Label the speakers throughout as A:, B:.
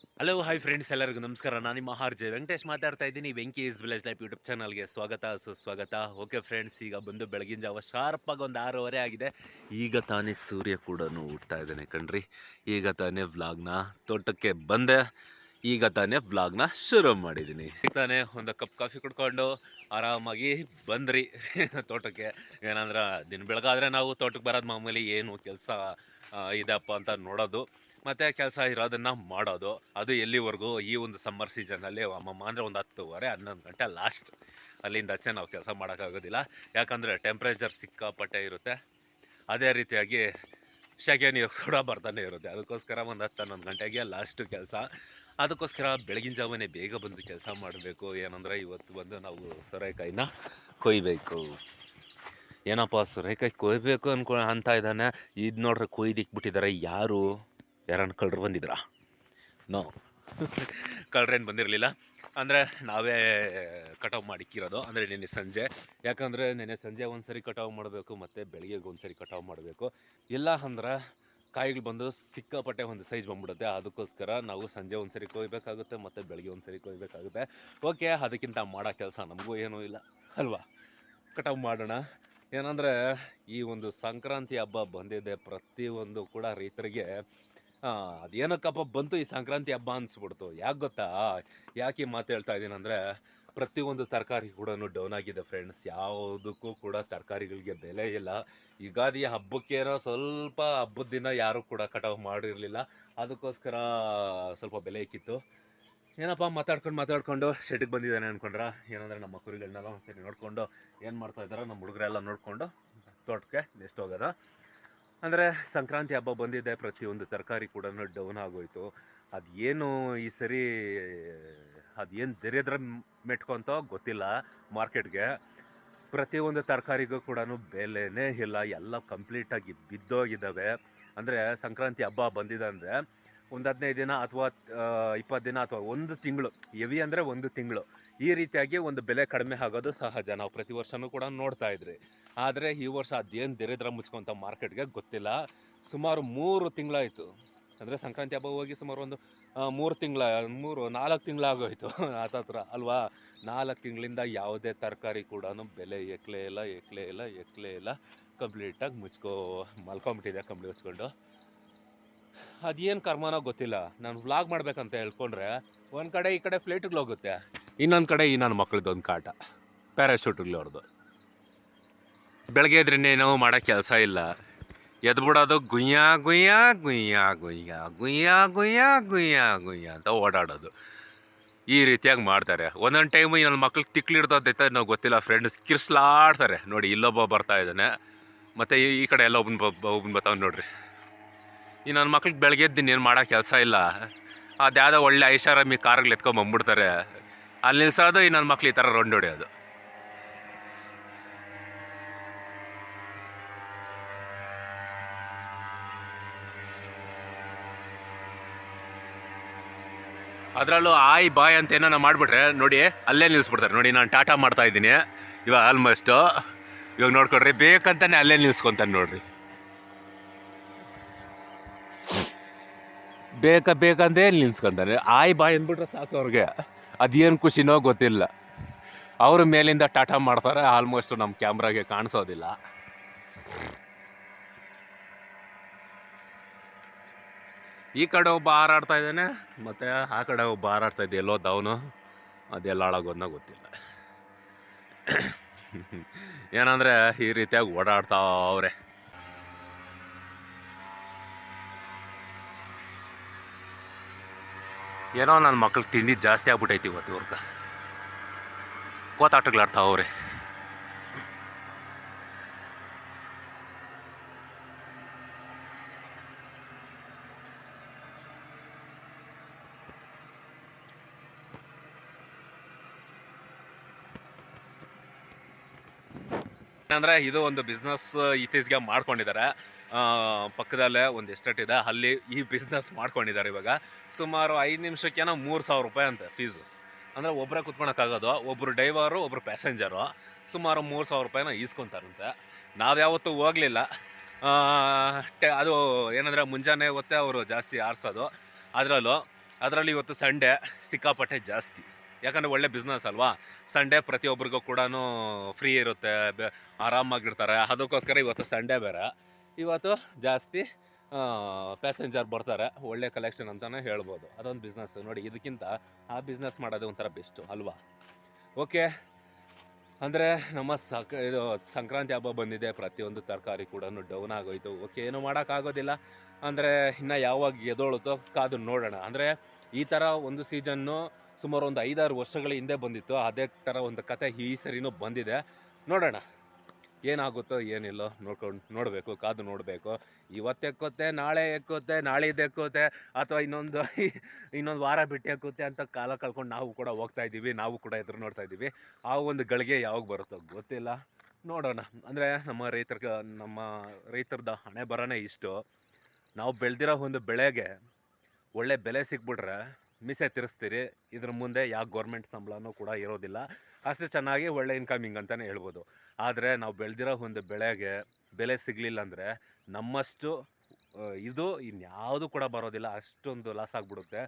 A: Hello hi friends ಎಲ್ಲರಿಗೂ ನಮಸ್ಕಾರ. ನಾನು ನಿಮ್ಮ ಆರ್ಜೆ ವೆಂಕಟೇಶ್ ಮಾತಾಡ್ತಾ ಇದ್ದೀನಿ. Venki is village life YouTube ಚಾನಲ್ಗೆ ಸ್ವಾಗತ. ಸುಸ್ವಾಗತ. ಓಕೆ ಫ್ರೆಂಡ್ಸ್ ಈಗ ಬಂದು ಬೆಳಗಿನ ಜಾವ ಶಾರ್ಪಾಗಿ ಒಂದು ಆರೂವರೆ ಆಗಿದೆ. ಈಗ ತಾನೇ ಸೂರ್ಯ ಕೂಡ ಹುಡ್ತಾ ಇದ್ದಾನೆ ಕಣ್ರಿ. ಈಗ ತಾನೇ ವ್ಲಾಗ್ನ ತೋಟಕ್ಕೆ ಬಂದೆ. ಈಗ ತಾನೇ ವ್ಲಾಗ್ನ ಶುರು ಮಾಡಿದ್ದೀನಿ. ಈಗ ತಾನೇ ಒಂದು ಕಪ್ ಕಾಫಿ ಕುಡ್ಕೊಂಡು ಆರಾಮಾಗಿ ಬಂದ್ರಿ ತೋಟಕ್ಕೆ. ಏನಂದ್ರೆ, ದಿನ ಬೆಳಗಾದ್ರೆ ನಾವು ತೋಟಕ್ಕೆ ಬರೋದು ಮಾಮೂಲಿ ಏನು ಕೆಲಸ ಇದಪ್ಪ ಅಂತ ನೋಡೋದು. ಮತ್ತೆ ಕೆಲಸ ಇರೋದನ್ನ ಮಾಡೋದು. ಅದು ಎಲ್ಲಿವರೆಗೂ ಈ ಒಂದು ಸಮ್ಮರ್ ಸೀಸನಲ್ಲಿ ಅಮ್ಮಮ್ಮ ಅಂದರೆ ಒಂದು ಹತ್ತುವರೆ, ಹನ್ನೊಂದು ಗಂಟೆ ಲಾಸ್ಟ್ ಅಲ್ಲಿಂದ ಆಚೆ ನಾವು ಕೆಲಸ ಮಾಡೋಕ್ಕಾಗೋದಿಲ್ಲ ಯಾಕಂದರೆ ಟೆಂಪ್ರೇಚರ್ ಸಿಕ್ಕಾಪಟ್ಟೆ ಇರುತ್ತೆ. ಅದೇ ರೀತಿಯಾಗಿ ಸೆಕೆ ನೀರು ಕೂಡ ಬರ್ತಾನೆ ಇರುತ್ತೆ. ಅದಕ್ಕೋಸ್ಕರ ಒಂದು ಹತ್ತು, ಹನ್ನೊಂದು ಗಂಟೆಗೆ ಲಾಸ್ಟು ಕೆಲಸ. ಅದಕ್ಕೋಸ್ಕರ ಬೆಳಗಿನ ಜಾವನೇ ಬೇಗ ಬಂದು ಕೆಲಸ ಮಾಡಬೇಕು. ಏನಂದರೆ ಇವತ್ತು ಬಂದು ನಾವು ಸೊರೆಕಾಯಿನ ಕೊಯ್ಬೇಕು. ಏನಪ್ಪ ಸೊರೆಕಾಯಿ ಕೊಯ್ಬೇಕು ಅನ್ಕೊ, ಅಂತ ಇದ್ದಾನೆ. ಇದು ನೋಡ್ರೆ ಕೊಯ್ದಿಕ್ಬಿಟ್ಟಿದ್ದಾರೆ ಯಾರು? ಯಾರನ್ನ ಕಳ್ಳರು ಬಂದಿದ್ರಾ? ನೋ. ಕಳ್ರೇನು ಬಂದಿರಲಿಲ್ಲ. ಅಂದರೆ ನಾವೇ ಕಟಾವು ಮಾಡಿಕ್ಕಿರೋದು ಅಂದರೆ ನಿನ್ನೆ ಸಂಜೆ. ಯಾಕಂದರೆ ನಿನ್ನೆ ಸಂಜೆ ಒಂದು ಸರಿ ಕಟಾವು ಮಾಡಬೇಕು, ಮತ್ತು ಬೆಳಗ್ಗೆಗೆ ಒಂದು ಸರಿ ಕಟಾವು ಮಾಡಬೇಕು. ಇಲ್ಲ ಅಂದ್ರೆ ಕಾಯಿಗಳು ಬಂದು ಸಿಕ್ಕಾಪಟ್ಟೆ ಒಂದು ಸೈಜ್ ಬಂದ್ಬಿಡುತ್ತೆ. ಅದಕ್ಕೋಸ್ಕರ ನಾವು ಸಂಜೆ ಒಂದು ಸರಿ ಕೊಯ್ಬೇಕಾಗುತ್ತೆ, ಮತ್ತು ಬೆಳಗ್ಗೆ ಒಂದು ಸರಿ ಕೊಯ್ಬೇಕಾಗುತ್ತೆ. ಓಕೆ, ಅದಕ್ಕಿಂತ ಮಾಡೋ ಕೆಲಸ ನಮಗೂ ಏನೂ ಇಲ್ಲ, ಅಲ್ವಾ? ಕಟಾವು ಮಾಡೋಣ. ಏನಂದರೆ ಈ ಒಂದು ಸಂಕ್ರಾಂತಿ ಹಬ್ಬ ಬಂದಿದೆ. ಪ್ರತಿಯೊಂದು ಕೂಡ ರೈತರಿಗೆ ಅದೇನಕ್ಕಪ್ಪ ಬಂತು ಈ ಸಂಕ್ರಾಂತಿ ಹಬ್ಬ ಅನಿಸ್ಬಿಡ್ತು. ಯಾಕೆ ಗೊತ್ತಾ? ಯಾಕೆ ಈ ಮಾತು ಹೇಳ್ತಾ ಇದ್ದೀನಿ ಅಂದರೆ, ಪ್ರತಿಯೊಂದು ತರಕಾರಿ ಕೂಡ ಡೌನ್ ಆಗಿದೆ ಫ್ರೆಂಡ್ಸ್ ಯಾವುದಕ್ಕೂ ಕೂಡ ತರಕಾರಿಗಳಿಗೆ ಬೆಲೆ ಇಲ್ಲ. ಯುಗಾದಿ ಹಬ್ಬಕ್ಕೇನೋ ಸ್ವಲ್ಪ ಹಬ್ಬದ ದಿನ ಯಾರು ಕೂಡ ಕಟಾವು ಮಾಡಿರಲಿಲ್ಲ. ಅದಕ್ಕೋಸ್ಕರ ಸ್ವಲ್ಪ ಬೆಲೆ ಇಕ್ಕಿತ್ತು. ಏನಪ್ಪ ಮಾತಾಡ್ಕೊಂಡು ಮಾತಾಡ್ಕೊಂಡು ಶೆಟ್ಟಿಗೆ ಬಂದಿದ್ದಾನೆ ಅನ್ಕೊಂಡ್ರ? ಏನಂದರೆ ನಮ್ಮ ಕುರಿಗಳನ್ನೆಲ್ಲ ಒಂದ್ಸರಿ ನೋಡ್ಕೊಂಡು ಏನು ಮಾಡ್ತಾ ಇದ್ದಾರೋ ನಮ್ಮ ಹುಡುಗರೆಲ್ಲ ನೋಡಿಕೊಂಡು ತೋಟಕ್ಕೆ ನೆಕ್ಸ್ಟ್ ಹೋಗೋದ? ಅಂದರೆ ಸಂಕ್ರಾಂತಿ ಹಬ್ಬ ಬಂದಿದೆ, ಪ್ರತಿಯೊಂದು ತರಕಾರಿ ಕೂಡ ಡೌನ್ ಆಗೋಯ್ತು. ಅದೇನು ಈ ಸರಿ, ಅದೇನು ದರಿದ್ರ ಮೆಟ್ಕೊತೋ ಗೊತ್ತಿಲ್ಲ ಮಾರ್ಕೆಟ್ಗೆ. ಪ್ರತಿಯೊಂದು ತರಕಾರಿಗೂ ಕೂಡ ಬೆಲೆನೇ ಇಲ್ಲ, ಎಲ್ಲ ಕಂಪ್ಲೀಟಾಗಿ ಬಿದ್ದೋಗಿದ್ದಾವೆ. ಅಂದರೆ ಸಂಕ್ರಾಂತಿ ಹಬ್ಬ ಬಂದಿದೆ ಅಂದರೆ ಒಂದು ಹದಿನೈದು ದಿನ ಅಥವಾ ಇಪ್ಪತ್ತು ದಿನ ಅಥವಾ ಒಂದು ತಿಂಗಳು ಹೆವಿ ಅಂದರೆ ಒಂದು ತಿಂಗಳು ಈ ರೀತಿಯಾಗಿ ಒಂದು ಬೆಲೆ ಕಡಿಮೆ ಆಗೋದು ಸಹಜ. ನಾವು ಪ್ರತಿ ವರ್ಷವೂ ಕೂಡ ನೋಡ್ತಾ ಇದ್ರಿ. ಆದರೆ ಈ ವರ್ಷ ಅದೇನು ದರಿದ್ರ ಮುಚ್ಕೊಂತ ಮಾರ್ಕೆಟ್ಗೆ ಗೊತ್ತಿಲ್ಲ. ಸುಮಾರು ಮೂರು ತಿಂಗಳಾಯಿತು. ಅಂದರೆ ಸಂಕ್ರಾಂತಿ ಹಬ್ಬ ಹೋಗಿ ಸುಮಾರು ಒಂದು ಆ, ಮೂರು ತಿಂಗಳ ಮೂರು ನಾಲ್ಕು ತಿಂಗಳಾಗೋಯ್ತು. ಥರ ಅಲ್ವಾ? ನಾಲ್ಕು ತಿಂಗಳಿಂದ ಯಾವುದೇ ತರಕಾರಿ ಕೂಡ ಬೆಲೆ ಎಕ್ಲೇ ಇಲ್ಲ ಎಕ್ಲೇ ಇಲ್ಲ ಎಕ್ಲೇ ಇಲ್ಲ. ಕಂಪ್ಲೀಟಾಗಿ ಮುಚ್ಕೋ ಮಲ್ಕೊಂಬಿಟ್ಟಿದೆ ಕಂಪ್ಲೀಟ್ ಹಚ್ಕೊಂಡು? ಅದೇನು ಕರ್ಮನೋ ಗೊತ್ತಿಲ್ಲ. ನಾನು ವ್ಲಾಗ್ ಮಾಡ್ಬೇಕಂತ ಹೇಳ್ಕೊಂಡ್ರೆ ಒಂದು ಕಡೆ ಈ ಕಡೆ ಹೋಗುತ್ತೆ. ಇನ್ನೊಂದು ಕಡೆ ಈ ನನ್ನ ಮಕ್ಳದ್ದು ಒಂದು ಕಾಟ. ಪ್ಯಾರಾಶೂಟ್ಗಳು ಅವ್ರದ್ದು ಬೆಳಗ್ಗೆ ಏನೋ ಮಾಡೋ ಕೆಲಸ ಇಲ್ಲ. ಎದ್ಬಿಡೋದು ಗುಯ್ಯ ಗುಯ್ಯ ಗುಯ್ಯ ಗುಯ್ಯ ಗುಯ್ಯ ಗುಯ್ಯ ಗುಯ್ಯ ಗುಯ್ಯ ಅಂತ ಓಡಾಡೋದು. ಈ ರೀತಿಯಾಗಿ ಮಾಡ್ತಾರೆ. ಒಂದೊಂದು ಟೈಮು ನನ್ನ ಮಕ್ಳಿಗೆ ತಿಕ್ಲಿಡ್ದೈತೆ ನಾವು ಗೊತ್ತಿಲ್ಲ. ಫ್ರೆಂಡ್ಸ್ ಕಿರ್ಸ್ಲಾಡ್ತಾರೆ. ನೋಡಿ ಇಲ್ಲೊಬ್ಬ ಬರ್ತಾ ಇದ್ದಾನೆ. ಮತ್ತು ಈ ಕಡೆ ಎಲ್ಲ ಒಬ್ಬನ ಒಬ್ಬನ ಬರ್ತಾವೆ ನೋಡ್ರಿ. ಈ ನನ್ನ ಮಕ್ಳಿಗೆ ಬೆಳಗ್ಗೆ ಏನು ಮಾಡೋ ಕೆಲಸ ಇಲ್ಲ. ಅದ್ಯಾವುದೋ ಒಳ್ಳೆ ಐಷಾರಾಮಿ ಕಾರ್ಗಳು ಎತ್ಕೊಂಬಂದ್ಬಿಡ್ತಾರೆ ಅಲ್ಲಿ ನಿಲ್ಸೋದು ಈ ನನ್ನ ಮಕ್ಳು ಈ ಥರ ರೌಂಡ್ ಹೊಡೆಯೋದು. ಅದರಲ್ಲೂ ಆಯ್ ಬಾಯ್ ಅಂತ ಏನೋ ಮಾಡಿಬಿಟ್ರೆ ನೋಡಿ, ಅಲ್ಲೇ ನಿಲ್ಲಿಸ್ಬಿಡ್ತಾರೆ ನೋಡಿ, ನಾನು ಟಾಟಾ ಮಾಡ್ತಾ ಇದ್ದೀನಿ. ಇವಾಗ ಆಲ್ಮೋಸ್ಟು ಇವಾಗ ನೋಡ್ಕೊಡ್ರಿ, ಬೇಕಂತಾನೆ ಅಲ್ಲೇ ನಿಲ್ಸ್ಕೊತಾನೆ ನೋಡ್ರಿ. ಬೇಕ ಬೇಕಂದೇ ನಿಲ್ಸ್ಕೊಂತಾರೆ ಆಯ್ ಬಾಯ್ ಅಂದ್ಬಿಟ್ರೆ ಸಾಕು ಅವ್ರಿಗೆ. ಅದೇನು ಖುಷಿನೋ ಗೊತ್ತಿಲ್ಲ. ಅವರು ಮೇಲಿಂದ ಟಾಟಾ ಮಾಡ್ತಾರೆ ಆಲ್ಮೋಸ್ಟ್ ನಮ್ಮ ಕ್ಯಾಮ್ರಾಗೆ ಕಾಣಿಸೋದಿಲ್ಲ. ಈ ಕಡೆ ಒಬ್ಬ ಹಾರಾಡ್ತಾ ಇದ್ದಾನೆ, ಮತ್ತು ಆ ಕಡೆ ಒಬ್ಬ ಹಾರಾಡ್ತಾ ಇದ್ದೆ ಎಲ್ಲೋ ದವನು ಅದೆಲ್ಲ ಹಾಳಾಗೋದನ್ನ ಗೊತ್ತಿಲ್ಲ. ಏನಂದರೆ ಈ ರೀತಿಯಾಗಿ ಓಡಾಡ್ತಾ ಏನೋ ನನ್ನ ಮಕ್ಳಿಗೆ ತಿಂದಿದ್ದು ಜಾಸ್ತಿ ಆಗ್ಬಿಟ್ಟೈತಿ ಇವತ್ತು ಇವ್ರಿಗೆ. ಕೋತಾಟಗಳಾಡ್ತಾವ ಅಂದರೆ ಇದು ಒಂದು ಬಿಸ್ನೆಸ್ ಇತ್ತೀಚೆಗೆ ಮಾಡ್ಕೊಂಡಿದ್ದಾರೆ. ಪಕ್ಕದಲ್ಲೇ ಒಂದು ಎಸ್ಟೇಟ್ ಇದೆ. ಅಲ್ಲಿ ಈ ಬಿಸ್ನೆಸ್ ಮಾಡ್ಕೊಂಡಿದ್ದಾರೆ ಇವಾಗ. ಸುಮಾರು ಐದು ನಿಮಿಷಕ್ಕೇನೋ ಮೂರು ಸಾವಿರ ರೂಪಾಯಿ ಅಂತೆ ಫೀಸು ಅಂದರೆ ಒಬ್ಬರೇ ಕುತ್ಕೊಳಕ್ಕಾಗೋದು ಒಬ್ಬರು ಡ್ರೈವರು ಒಬ್ಬರು ಪ್ಯಾಸೆಂಜರು ಸುಮಾರು ಮೂರು ಸಾವಿರ ರೂಪಾಯಿನ ಈಸ್ಕೊತಾರಂತೆ. ನಾವು ಯಾವತ್ತೂ ಹೋಗಲಿಲ್ಲ ಅದು ಏನಂದರೆ ಮುಂಜಾನೆ ಹೊತ್ತೆ ಅವರು ಜಾಸ್ತಿ ಆರಿಸೋದು. ಅದರಲ್ಲೂ, ಅದರಲ್ಲಿ ಇವತ್ತು ಸಂಡೇ ಸಿಕ್ಕಾಪಟ್ಟೆ ಜಾಸ್ತಿ. ಯಾಕಂದರೆ ಒಳ್ಳೆ ಬಿಸ್ನೆಸ್ ಅಲ್ವಾ? ಸಂಡೇ ಪ್ರತಿಯೊಬ್ಬರಿಗೂ ಕೂಡ ಫ್ರೀ ಇರುತ್ತೆ ಆರಾಮಾಗಿರ್ತಾರೆ. ಅದಕ್ಕೋಸ್ಕರ ಇವತ್ತು ಸಂಡೇ ಬೇರೆ. ಇವತ್ತು ಜಾಸ್ತಿ ಪ್ಯಾಸೆಂಜರ್ ಬರ್ತಾರೆ. ಒಳ್ಳೆ ಕಲೆಕ್ಷನ್ ಅಂತಲೇ ಹೇಳ್ಬೋದು. ಅದೊಂದು ಬಿಸ್ನೆಸ್ ನೋಡಿ, ಇದಕ್ಕಿಂತ ಆ ಬಿಸ್ನೆಸ್ ಮಾಡೋದು ಒಂಥರ ಬೆಸ್ಟು ಅಲ್ವಾ? ಓಕೆ ಅಂದರೆ ನಮ್ಮ ಸಕ ಇದು ಸಂಕ್ರಾಂತಿ ಹಬ್ಬ ಬಂದಿದೆ. ಪ್ರತಿಯೊಂದು ತರಕಾರಿ ಕೂಡ ಡೌನ್ ಆಗೋಯ್ತು. ಓಕೆ ಏನು ಮಾಡೋಕ್ಕಾಗೋದಿಲ್ಲ. ಅಂದರೆ ಇನ್ನು ಯಾವಾಗ ಎದೋಳುತ್ತೋ ಕಾದು ನೋಡೋಣ. ಅಂದರೆ ಈ ಥರ ಒಂದು ಸೀಸನ್ನು ಸುಮಾರು ಒಂದು ಐದಾರು ವರ್ಷಗಳ ಹಿಂದೆ ಬಂದಿತ್ತು. ಅದೇ ಥರ ಒಂದು ಕತೆ ಈ ಸರಿನೂ ಬಂದಿದೆ. ನೋಡೋಣ. ಏನಾಗುತ್ತೋ ಏನಿಲ್ಲೋ ನೋಡ್ಕೊಂಡು ನೋಡಬೇಕು, ಕಾದು ನೋಡಬೇಕು. ಇವತ್ತು ಎಕ್ಕುತ್ತೆ, ನಾಳೆ ಎಕ್ಕುತ್ತೆ ನಾಳಿದ್ದು ಎಕ್ಕುತ್ತೆ, ಅಥವಾ ಇನ್ನೊಂದು ಇನ್ನೊಂದು ವಾರ ಬಿಟ್ಟು ಎಕ್ಕುತ್ತೆ ಅಂತ ಕಾಲ ಕಳ್ಕೊಂಡು ನಾವು ಕೂಡ ಹೋಗ್ತಾ ಇದ್ದೀವಿ. ನಾವು ಕೂಡ ಎದುರು ನೋಡ್ತಾ ಇದ್ದೀವಿ. ಆ ಒಂದು ಗಳಿಗೆ ಯಾವಾಗ ಬರುತ್ತೋ ಗೊತ್ತಿಲ್ಲ. ನೋಡೋಣ. ಅಂದರೆ ನಮ್ಮ ರೈತರ ನಮ್ಮ ರೈತರದ ಹಣೆ ಬರೋನೇ ಇಷ್ಟು. ನಾವು ಬೆಳೆದಿರೋ ಒಂದು ಬೆಳೆಗೆ ಒಳ್ಳೆ ಬೆಲೆ ಸಿಕ್ಬಿಟ್ರೆ ಮೀಸೆ ತಿರ್ಸ್ತೀರಿ ಇದ್ರ ಮುಂದೆ ಯಾವ ಗೌರ್ಮೆಂಟ್ ಸಂಬಳನೂ ಕೂಡ ಇರೋದಿಲ್ಲ. ಅಷ್ಟು ಚೆನ್ನಾಗಿ ಒಳ್ಳೆ ಇನ್ಕಮಿಂಗ್ ಅಂತಲೇ ಹೇಳ್ಬೋದು. ಆದರೆ ನಾವು ಬೆಳೆದಿರೋ ಒಂದು ಬೆಳೆಗೆ ಬೆಲೆ ಸಿಗಲಿಲ್ಲ ಅಂದರೆ ನಮ್ಮಷ್ಟು ಇದು ಇನ್ಯಾವುದು ಕೂಡ ಬರೋದಿಲ್ಲ. ಅಷ್ಟೊಂದು ಲಾಸ್ ಆಗಿಬಿಡುತ್ತೆ.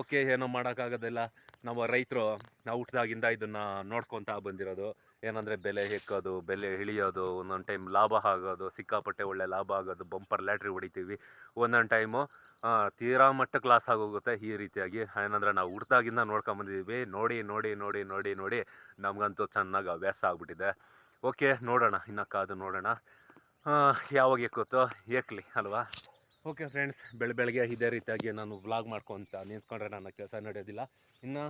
A: ಓಕೆ, ಏನೋ ಮಾಡೋಕ್ಕಾಗೋದಿಲ್ಲ. ನಾವು ರೈತರು ನಾವು ಹುಟ್ಟಿದಾಗಿಂದ ಇದನ್ನು ನೋಡ್ಕೊತಾ ಬಂದಿರೋದು. ಏನಂದರೆ ಬೆಲೆ ಹೆಕ್ಕೋದು, ಬೆಲೆ ಇಳಿಯೋದು, ಒಂದೊಂದು ಟೈಮ್ ಲಾಭ ಆಗೋದು, ಸಿಕ್ಕಾಪಟ್ಟೆ ಒಳ್ಳೆ ಲಾಭ ಆಗೋದು, ಬಂಪರ್ ಲ್ಯಾಟ್ರಿ ಹೊಡಿತೀವಿ. ಒಂದೊಂದು ಟೈಮು ತೀರಾ ಮಟ್ಟಕ್ಕೆ ಲಾಸ್ ಆಗೋಗುತ್ತೆ ಈ ರೀತಿಯಾಗಿ. ಏನಂದರೆ ನಾವು ಹುಟ್ಟಿದಾಗಿಂದ ನೋಡ್ಕೊಂಬಂದಿದ್ದೀವಿ ನೋಡಿ ನೋಡಿ ನೋಡಿ ನೋಡಿ ನೋಡಿ, ನಮಗಂತೂ ಚೆನ್ನಾಗಿ ಅಭ್ಯಾಸ ಆಗ್ಬಿಟ್ಟಿದೆ. ಓಕೆ ನೋಡೋಣ, ಇನ್ನು ಕಾದು ನೋಡೋಣ. ಯಾವಾಗ ಎಕ್ಕುತ್ತೋ ಏಕ್ಲಿ ಅಲ್ವಾ? ಓಕೆ ಫ್ರೆಂಡ್ಸ್ ಬೆಳ ಬೆಳಗ್ಗೆ ಇದೇ ರೀತಿಯಾಗಿ ನಾನು ವ್ಲಾಗ್ ಮಾಡ್ಕೊತ ನಿಂತ್ಕೊಂಡ್ರೆ ನನ್ನ ಕೆಲಸ ನಡೆಯೋದಿಲ್ಲ. ಇನ್ನು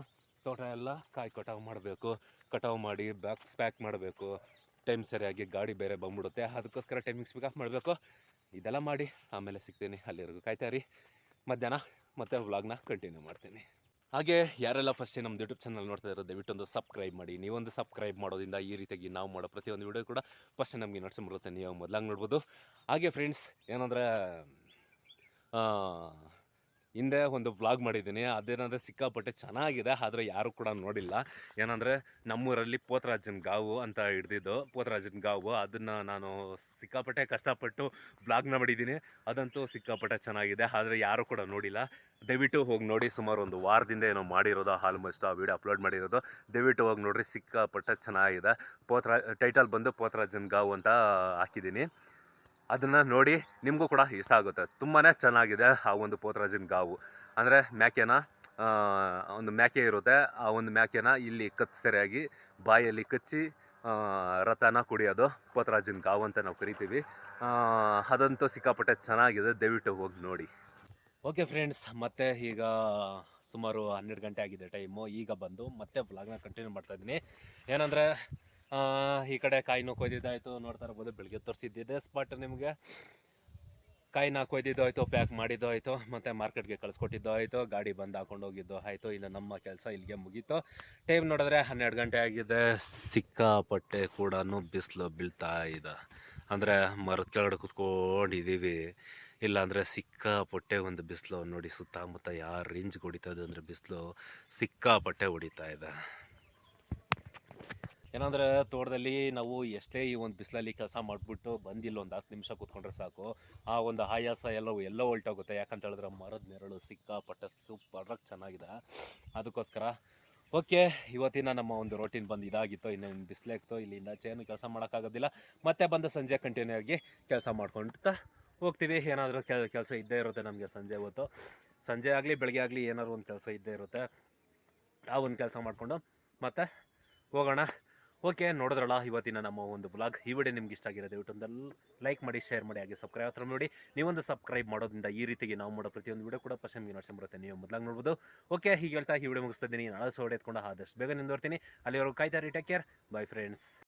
A: ತೋಟ ಎಲ್ಲ ಕಾಯಿ ಕಟಾವು ಮಾಡಬೇಕು. ಕಟಾವು ಮಾಡಿ ಬ್ಯಾಕ್ಸ್ ಪ್ಯಾಕ್ ಮಾಡಬೇಕು. ಟೈಮ್ ಸರಿಯಾಗಿ ಗಾಡಿ ಬೇರೆ ಬಂದ್ಬಿಡುತ್ತೆ. ಅದಕ್ಕೋಸ್ಕರ ಟೈಮಿಂಗ್ ಸ್ಪೀಕ್ ಆಫ್ ಮಾಡಬೇಕು. ಇದೆಲ್ಲ ಮಾಡಿ ಆಮೇಲೆ ಸಿಗ್ತೀನಿ. ಅಲ್ಲಿವರೆಗೂ ಕಾಯ್ತಾ ರೀ ಮಧ್ಯಾಹ್ನ ಮತ್ತೆ ವ್ಲಾಗ್ನ ಕಂಟಿನ್ಯೂ ಮಾಡ್ತೀನಿ. ಹಾಗೆ ಯಾರೆಲ್ಲ ಫಸ್ಟ್ ನಮ್ಮ ಯೂಟ್ಯೂಬ್ ಚಾನಲ್ ನೋಡ್ತಾ ಇರೋ, ದಯವಿಟ್ಟು ಒಂದು ಸಬ್ಸ್ಕ್ರೈಬ್ ಮಾಡಿ. ನೀವೊಂದು ಸಬ್ಸ್ಕ್ರೈಬ್ ಮಾಡೋದ್ರಿಂದ ಈ ರೀತಿಯಾಗಿ ನಾವು ಮಾಡೋ ಪ್ರತಿಯೊಂದು ವಿಡಿಯೋ ಕೂಡ ಫಸ್ಟ್ ನಮಗೆ ನಡ್ಸ್ಕೊಂಬರುತ್ತೆ ನೀವು ಮೊದಲಾಗಿ ನೋಡ್ಬೋದು. ಹಾಗೆ ಫ್ರೆಂಡ್ಸ್ ಏನಂದರೆ ಹಿಂದೆ ಒಂದು ವ್ಲಾಗ್ ಮಾಡಿದ್ದೀನಿ. ಅದೇನಂದರೆ ಸಿಕ್ಕಾಪಟ್ಟೆ ಚೆನ್ನಾಗಿದೆ, ಆದರೆ ಯಾರು ಕೂಡ ನೋಡಿಲ್ಲ. ಏನಂದರೆ ನಮ್ಮೂರಲ್ಲಿ ಪೋತರಾಜನ ಗಾವು ಅಂತ ಹಿಡ್ದಿದ್ದು, ಪೋತರಾಜನ ಗಾವು. ಅದನ್ನು ನಾನು ಸಿಕ್ಕಾಪಟ್ಟೆ ಕಷ್ಟಪಟ್ಟು ವ್ಲಾಗ್ನ ಮಾಡಿದ್ದೀನಿ. ಅದಂತೂ ಸಿಕ್ಕಾಪಟ್ಟೆ ಚೆನ್ನಾಗಿದೆ, ಆದರೆ ಯಾರು ಕೂಡ ನೋಡಿಲ್ಲ. ದಯವಿಟ್ಟು ಹೋಗಿ ನೋಡಿ, ಸುಮಾರು ಒಂದು ವಾರದಿಂದ ಏನೋ ಮಾಡಿರೋದು ಆಲ್ಮೋಸ್ಟ್ ಆ ವಿಡಿಯೋ ಅಪ್ಲೋಡ್ ಮಾಡಿರೋದು. ದಯವಿಟ್ಟು ಹೋಗಿ ನೋಡಿರಿ, ಸಿಕ್ಕಾಪಟ್ಟೆ ಚೆನ್ನಾಗಿದೆ. ಪೋತ್ರ ಟೈಟಲ್ ಬಂದು ಪೋತರಾಜನ್ ಗಾವು ಅಂತ ಹಾಕಿದ್ದೀನಿ. ಅದನ್ನು ನೋಡಿ ನಿಮಗೂ ಕೂಡ ಇಷ್ಟ ಆಗುತ್ತೆ. ತುಂಬಾ ಚೆನ್ನಾಗಿದೆ ಆ ಒಂದು ಪೋತ್ರಾಜಿನ್ ಗಾವು. ಅಂದರೆ ಮ್ಯಾಕೆನ ಒಂದು ಮ್ಯಾಕೆ ಇರುತ್ತೆ. ಆ ಒಂದು ಮ್ಯಾಕೆನ ಇಲ್ಲಿ ಕತ್ ಸರಿಯಾಗಿ ಬಾಯಲ್ಲಿ ಕಚ್ಚಿ ರಥನ ಕುಡಿಯೋದು ಪೋತ್ರಾಜಿನ್ ಗಾವು ಅಂತ ನಾವು ಕರಿತೀವಿ. ಅದಂತೂ ಸಿಕ್ಕಾಪಟ್ಟೆ ಚೆನ್ನಾಗಿದೆ. ದಯವಿಟ್ಟು ಹೋಗಿ ನೋಡಿ. ಓಕೆ ಫ್ರೆಂಡ್ಸ್ ಮತ್ತೆ ಈಗ ಸುಮಾರು ಹನ್ನೆರಡು ಗಂಟೆ ಆಗಿದೆ ಟೈಮು. ಈಗ ಬಂದು ಮತ್ತೆ ಬ್ಲಾಗ್ನ ಕಂಟಿನ್ಯೂ ಮಾಡ್ತಾ ಇದ್ದೀನಿ. ಏನಂದರೆ ಈ ಕಡೆ ಕಾಯಿನೂ ಕೊಯ್ದಿದ್ದಾಯಿತು ನೋಡ್ತಾ ಇರ್ಬೋದು ಬೆಳಗ್ಗೆ ತೋರಿಸಿದ್ದಿದೆ ಸ್ಪಾಟ್ ನಿಮಗೆ. ಕಾಯಿನ ಕೊಯ್ದಿದ್ದು ಆಯಿತು ಪ್ಯಾಕ್ ಮಾಡಿದ್ದು ಆಯಿತು ಮತ್ತು ಮಾರ್ಕೆಟ್ಗೆ ಕಳಿಸ್ಕೊಟ್ಟಿದ್ದು ಆಯಿತು ಗಾಡಿ ಬಂದು ಹಾಕೊಂಡು ಹೋಗಿದ್ದು, ಆಯಿತು, ಇನ್ನು ನಮ್ಮ ಕೆಲಸ ಇಲ್ಲಿಗೆ ಮುಗೀತು. ಟೈಮ್ ನೋಡಿದ್ರೆ ಹನ್ನೆರಡು ಗಂಟೆ ಆಗಿದೆ, ಸಿಕ್ಕಾಪಟ್ಟೆ ಕೂಡ ಬಿಸಿಲು ಬೀಳ್ತಾ ಇದೆ. ಅಂದರೆ ಮರದ ಕೆಳಗಡೆ ಕುತ್ಕೊಂಡಿದ್ದೀವಿ. ಇಲ್ಲಾಂದರೆ ಸಿಕ್ಕಾಪಟ್ಟೆ ಒಂದು ಬಿಸಿಲು ನೋಡಿ ಸುತ್ತಮುತ್ತ ಯಾವ ರೇಂಜ್ ಹೊಡಿತಾ ಇದೆ ಅಂದರೆ ಬಿಸಿಲು ಸಿಕ್ಕಾಪಟ್ಟೆ ಹೊಡಿತಾ ಇದೆ. ಏನಂದರೆ ತೋಟದಲ್ಲಿ ನಾವು ಎಷ್ಟೇ ಈ ಒಂದು ಬಿಸಿಲಲ್ಲಿ ಕೆಲಸ ಮಾಡಿಬಿಟ್ಟು ಬಂದಿಲ್ಲ ಒಂದು ಹತ್ತು ನಿಮಿಷ ಕೂತ್ಕೊಂಡ್ರೆ ಸಾಕು. ಆ ಒಂದು ಆಯಾಸ ಎಲ್ಲವೂ ಎಲ್ಲ ಹೊಲ್ಟೋಗುತ್ತೆ ಯಾಕಂತ ಹೇಳಿದ್ರೆ ಮರದ ನೆರಳು ಸಿಕ್ಕಾಪಟ್ಟೆ ಸೂಪರಾಗಿ ಚೆನ್ನಾಗಿದೆ. ಅದಕ್ಕೋಸ್ಕರ ಓಕೆ, ಇವತ್ತಿನ ನಮ್ಮ ಒಂದು ರೋಟೀನ್ ಬಂದು ಇದಾಗಿತ್ತು. ಇನ್ನು ಇಲ್ಲಿ ಇಲ್ಲಿಂದ ಚೇನು ಕೆಲಸ ಮಾಡೋಕ್ಕಾಗೋದಿಲ್ಲ. ಮತ್ತೆ ಬಂದು ಸಂಜೆ ಕಂಟಿನ್ಯೂ ಆಗಿ ಕೆಲಸ ಮಾಡ್ಕೊಂತ ಹೋಗ್ತೀವಿ. ಏನಾದರೂ ಕೆಲಸ ಇದ್ದೇ ಇರುತ್ತೆ ನಮಗೆ ಸಂಜೆ ಹೊತ್ತು. ಸಂಜೆ ಆಗಲಿ, ಬೆಳಗ್ಗೆ ಆಗಲಿ ಏನಾದರೂ ಒಂದು ಕೆಲಸ ಇದ್ದೇ ಇರುತ್ತೆ. ಆ ಒಂದು ಕೆಲಸ ಮಾಡಿಕೊಂಡು ಮತ್ತೆ ಹೋಗೋಣ. ಓಕೆ, ನೋಡಿದ್ರಲ್ಲ, ಇವತ್ತಿನ ನಮ್ಮ ಒಂದು ಬ್ಲಾಗ್ ಈ ವಿಡಿಯೋ ನಿಮ್ಗೆ ಇಷ್ಟ ಆಗಿರೋದು ಒಂದು ಲೈಕ್ ಮಾಡಿ ಶೇರ್ ಮಾಡಿ, ಹಾಗೆ ಸಬ್ಸ್ಕ್ರೈಬ್ ಹತ್ರ ನೋಡಿ. ನೀವೊಂದು ಸಬ್ಸ್ಕ್ರೈಬ್ ಮಾಡೋದ್ರಿಂದ ಈ ರೀತಿಗೆ ನಾವು ಮಾಡೋ ಪ್ರತಿಯೊಂದು ವಿಡಿಯೋ ಕೂಡ ಫಸ್ಟ್ ನಿಮಗೆ ಬರುತ್ತೆ. ನೀವು ಮೊದಲಾಗಿ ನೋಡ್ಬೋದು. ಓಕೆ, ಹೀಗೆ ಹೇಳ್ತಾ ಈ ವಿಡಿಯೋ ಮುಗಿಸ್ತಾ ಇದ್ದೀನಿ. ನಾಳೆ ಸೋಡೆ ಎತ್ಕೊಂಡು ಆದಷ್ಟು ಬೇಗ ನಿಂದೋರ್ತೀನಿ ಅಲ್ಲಿವರೆಗೂ ಕಾಯ್ತಾ ರೀ ಟೇಕ್ ಕೇರ್ ಬೈ ಫ್ರೆಂಡ್ಸ್